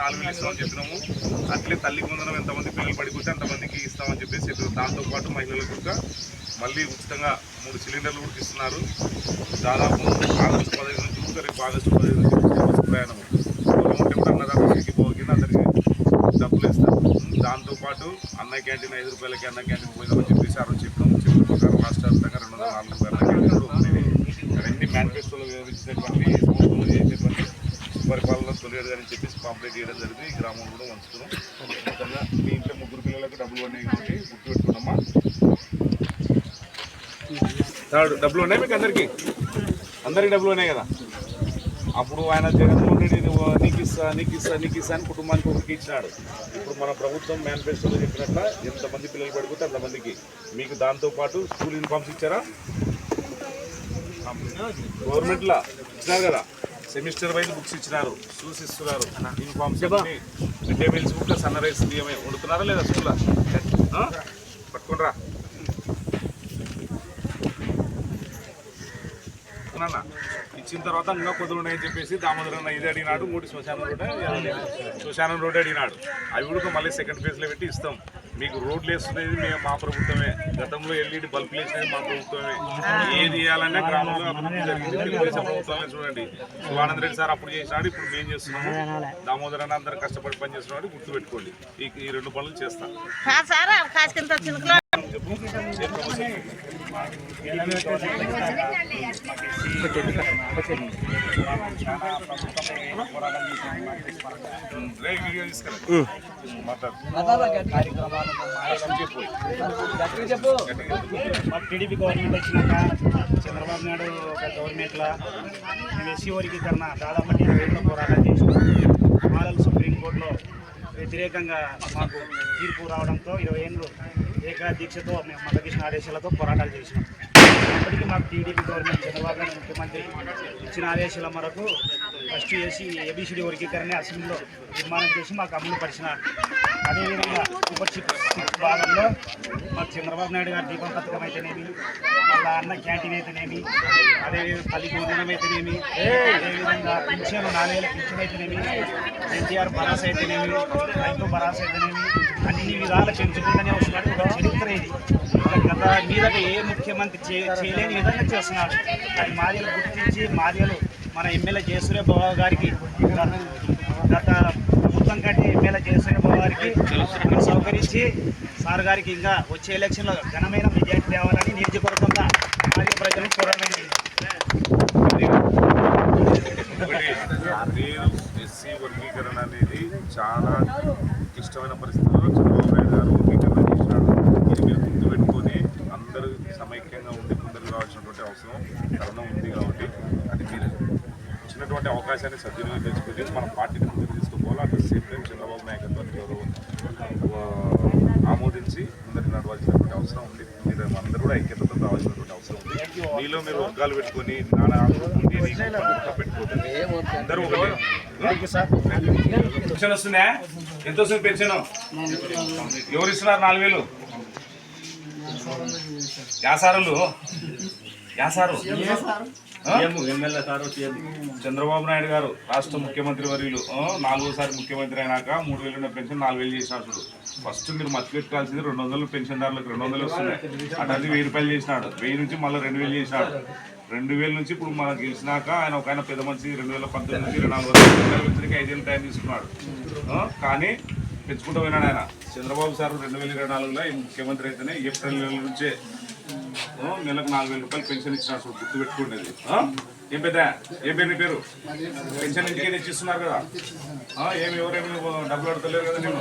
నాలుగు వేలు ఇస్తామని చెప్పినాము. అట్లే తల్లికి వందనం ఎంతమంది పిల్లలు పడిపోతే అంతమందికి ఇస్తామని చెప్పేసి చెప్పారు దాంతో పాటు మహిళలకు కూడా మళ్ళీ ఉచితంగా మూడు సిలిండర్లు కూడా ఇస్తున్నారు దాదాపు ఆగస్టు పదిహేను నుంచి కూడా రేపు ఆగస్టు పదిహేను నుంచి ప్రయాణం. కూడా అన్నదాతకి పోగిన అందరికి డబ్బులు ఇస్తారు. దాంతో పాటు అన్న క్యాంటీన్ ఐదు రూపాయలకి అన్న క్యాంటీన్ పోయినామని చెప్పేసి ఆ రోజు చెప్పినాము చెప్పిన ప్రకారం రాష్ట్ర వ్యాప్తంగా రెండు వందల నాలుగు రూపాయల క్యాంటీన్లు అవన్నీ మేనిఫెస్టోలో వివరించినటువంటి పరిపాలన తొలియడు అని చెప్పేసి పాంప్లెట్ చేయడం జరిగింది. ఈ గ్రామం కూడా వంచుతున్నాం. మీ ఇంట్లో ముగ్గురు పిల్లలకు డబ్బులు ఉన్నాయి కాబట్టి గుర్తు పెట్టుకున్నామా డబ్బులు ఉన్నాయి మీకు అందరికీ? అందరికి డబ్బులు ఉన్నాయి కదా? అప్పుడు ఆయన జగన్మోహన్ రెడ్డి నీకు ఇస్తా నీకు ఇస్తా నీకు ఇస్తా అని కుటుంబానికి ఒకరికి ఇచ్చినాడు. ఇప్పుడు మన ప్రభుత్వం మేనిఫెస్టోలో చెప్పినట్ల ఎంతమంది పిల్లలు పడిపోతే అంతమందికి. మీకు దాంతో పాటు స్కూల్ యూనిఫామ్స్ ఇచ్చారా? గవర్నమెంట్లో? ఇచ్చినారు కదా? సెమిస్టర్ వైజ్ బుక్స్ ఇచ్చినారు షూస్ ఇస్తున్నారు యూనిఫామ్స్ మిడ్ డే మీల్స్ కూడా సన్ రైస్ బియ్యమే. వండుతున్నారా లేదా స్కూల్ పట్టుకుంటారా నాన్న ఇచ్చిన తర్వాత ఇంకా కొద్దులు ఉన్నాయని చెప్పేసి దామోదర్ ఇది అడిగినాడు మూడు శ్మశానం రోడ్ శ్మశానం రోడ్ అడిగినాడు. అవి కూడా మళ్ళీ సెకండ్ ఫేజ్లో పెట్టి ఇస్తాం. మీకు రోడ్లు వేస్తున్నది మేము మా ప్రభుత్వమే. గతంలో ఎల్ఈడి బల్బులు వేసినది మా ప్రభుత్వమే. ఏది వేయాలన్నా గ్రామంలో అభివృద్ధి జరిగింది. తెలుగుదేశం ప్రభుత్వమే చూడండి. శివానంద రెడ్డి సార్ అప్పుడు చేసినాడు ఇప్పుడు మేము చేస్తున్నాము. దామోదర్ అన్న అందరూ కష్టపడి పని చేస్తున్నాడు గుర్తుపెట్టుకోండి. ఈ ఈ రెండు పనులు చేస్తాం చెప్పు టీడీపీ గవర్నమెంట్ వచ్చినాక చంద్రబాబు నాయుడు ఒక గవర్నమెంట్లో మేము ఎస్సీ వర్గీకరణ దాదాపు నేను ఏళ్ళ పోరాటం చేసినాం సుప్రీం సుప్రీంకోర్టులో వ్యతిరేకంగా మాకు తీర్పు రావడంతో ఇరవై ఏళ్ళు ఏకాదీక్షతో మేము మతకృష్ణ ఆదేశాలతో పోరాటాలు చేసినాం. ఇప్పటికీ మాకు టీడీపీ గవర్నమెంట్ చంద్రబాబు నాయుడు ముఖ్యమంత్రి ఇచ్చిన ఆదేశాల మేరకు ఫస్ట్ చేసి ఏబిసిడి వర్గీకరణ అసెంబ్లీలో నిర్మాణం చేసి మాకు అమలు పరిచినారు. అదేవిధంగా సూపర్ సిక్స్ భాగంలో మాకు చంద్రబాబు నాయుడు గారి దీపం పథకం అయితేనేమి వాళ్ళ అన్న క్యాంటీన్ అయితేనేమి అదేవిధంగా తల్లి భోజనం అయితేనేమి అదేవిధంగా పింఛను నాణ్యాల పింఛన్ అయితేనేమి ఎన్టీఆర్ భరాస అయితేనేమి రైతు బరాస్ అయితేనేమి అన్ని విధాలు పెంచుకుంటూనే వస్తున్నాడు. ఒక చరిత్ర ఇది. గత మీదట ఏ ముఖ్యమంత్రి చే- చేయలేని విధంగా చేస్తున్నాడు. అది మాదిలు గుర్తించి మాదిలు మన ఎమ్మెల్యే జయసూర్య బాబు గారికి గత- ప్రభుత్వం కంటే ఎమ్మెల్యే జయసూర్య బాబు గారికి సౌకరించి సార్ గారికి ఇంకా వచ్చే ఎలక్షన్లో ఘనమైన మెజార్టీ వర్గీకరణ అనేది చాలా క్లిష్టమైన పరిస్థితుల్లో చంద్రబాబు గారు వర్గీకరణ చేసినాడు ఇది మీరు అందరూ సమైక్యంగా ఉండి ముందరకు రావాల్సినటువంటి అవసరం తరుణం ఉంది కాబట్టి అది మీరు ఇచ్చినటువంటి అవకాశాన్ని సద్వినియోగం చేసుకుని మన పార్టీని ముందుకు తీసుకుపోవాలి at the same time Chandrababu నాయకత్వాన్ని గౌరవం ఆ, ఆమోదించి ముందరికి నడవాల్సినటువంటి అవసరం ఉంది మీరు అందరూ కూడా ఐక్యతతో రావాల్సినటువంటి అవసరం ఉంది మీలో మీరు వర్గాలు పెట్టుకొని నానా పెట్టుకోవద్దు అందరూ పెన్షన్ వస్తుందా ఎంత వస్తుంది పెన్షన్? ఎవరు ఇస్తున్నారు నాలుగు వేలు? యాసారులు? యాసారు? చంద్రబాబు నాయుడు గారు రాష్ట్ర ముఖ్యమంత్రి వర్యులు. నాలుగోసారి ముఖ్యమంత్రి అయినాక మూడు వేలు ఉన్న పెన్షన్ నాలుగు వేలు చేసినాడు చూడు ఫస్ట్ మీరు మర్చిపెట్టుకోవాల్సింది రెండు వందలు పెన్షన్దారులకు రెండు వందలు వస్తున్నాయి. అటు వెయ్యి రూపాయలు చేసినాడు. వెయ్యి నుంచి మళ్ళీ రెండు వేలు చేసినాడు. రెండు వేల నుంచి ఇప్పుడు మనకు గెలిచినాక ఆయన ఒక ఆయన పెద్ద మనిషి రెండు వేల పంతొమ్మిది నుంచి ఇరవై నాలుగు రెండు వేల పెంచడానికి ఐదేళ్ళు టైం తీసుకున్నాడు. కానీ పెంచుకుంటూ పోయినాడు ఆయన. చంద్రబాబు సార్ రెండు వేల ఇరవై నాలుగులో ముఖ్యమంత్రి అయితేనే ఏప్రిల్ నెల నుంచే నెలకు నాలుగు వేల రూపాయలు పెన్షన్ ఇచ్చినట్టు చూడు గుర్తు పెట్టుకునేది ఏం పెద్ద? ఏం పేరు నీ పేరు? పెన్షన్ ఇంటికి తెచ్చిస్తున్నారు కదా. ఏమి ఎవరేమి డబ్బులు అడతలేరు కదా నేను